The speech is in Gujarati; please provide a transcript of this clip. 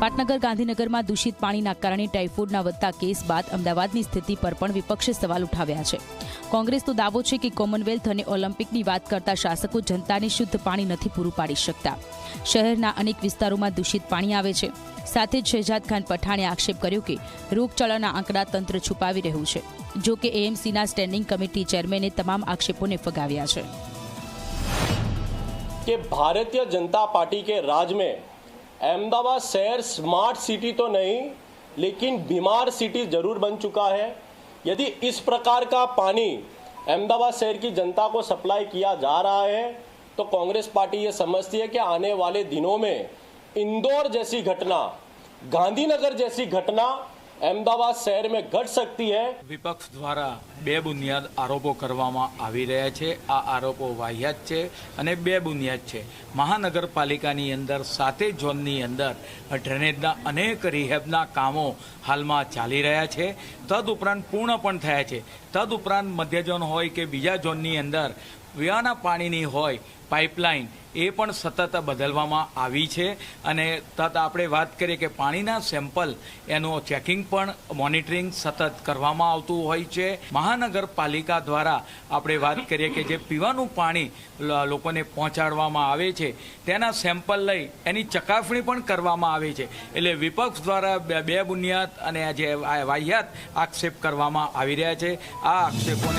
પાટનગર ગાંધીનગરમાં દૂષિત પાણીના કારણે ટાઇફોઇડના વધતા કેસ બાદ અમદાવાદની સ્થિતિ પર પણ વિપક્ષે સવાલ ઉઠાવ્યા છે. કોંગ્રેસનો દાવો છે કે કોમનવેલ્થ અને ઓલિમ્પિકની વાત કરતા શાસકો જનતાને શુદ્ધ પાણી નથી પૂરું પાડી શકતા. શહેરના અનેક વિસ્તારોમાં દૂષિત પાણી આવે છે. સાથે જ શહેજાદ ખાન પઠાણે આક્ષેપ કર્યો કે રોગચાળાના આંકડા તંત્ર છુપાવી રહ્યું છે. જો કે એએમસીના સ્ટેન્ડિંગ કમિટી ચેરમેને તમામ આક્ષેપોને ફગાવ્યા છે. કે ભારતીય જનતા પાર્ટી કે રાજ મેં अहमदाबाद शहर स्मार्ट सिटी तो नहीं, लेकिन बीमार सिटी ज़रूर बन चुका है। यदि इस प्रकार का पानी अहमदाबाद शहर की जनता को सप्लाई किया जा रहा है तो कांग्रेस पार्टी ये समझती है कि आने वाले दिनों में इंदौर जैसी घटना, गांधीनगर जैसी घटना अहमदाबाद शहर में घट सकती है વિપક્ષ દ્વારા બે બુનિયાદ આરોપો કરવામાં આવી રહ્યા છે આ આરોપો વાહિયાત છે અને બે બુનિયાદ છે મહાનગરપાલિકાની અંદર સાતે ઝોનની અંદર ડ્રેનેજના અનેક રિહેબના કામો હાલમાં ચાલી રહ્યા છે તદુપરાંત પૂર્ણ પણ થયા છે તદુપરાંત મધ્ય ઝોન હોય કે બીજા ઝોનની અંદર પીવાના પાણીની હોય, પાઇપલાઇન, એ પણ સતત બદલવામાં આવી છે. અને તત આપણે વાત કરીએ કે પાણીના સેમ્પલ, એનું ચેકિંગ પણ મોનિટરિંગ સતત કરવામાં આવતું હોય છે. મહાનગરપાલિકા દ્વારા આપણે વાત કરીએ કે જે પીવાનું પાણી લોકોને પહોંચાડવામાં આવે છે, તેના સેમ્પલ લઈ એની ચકાસણી પણ કરવામાં આવે છે. એટલે વિપક્ષ દ્વારા બે- બુનિયાદ અને જે વાહિયાત આક્ષેપ કરવામાં આવી રહ્યા છે. આ આક્ષેપોને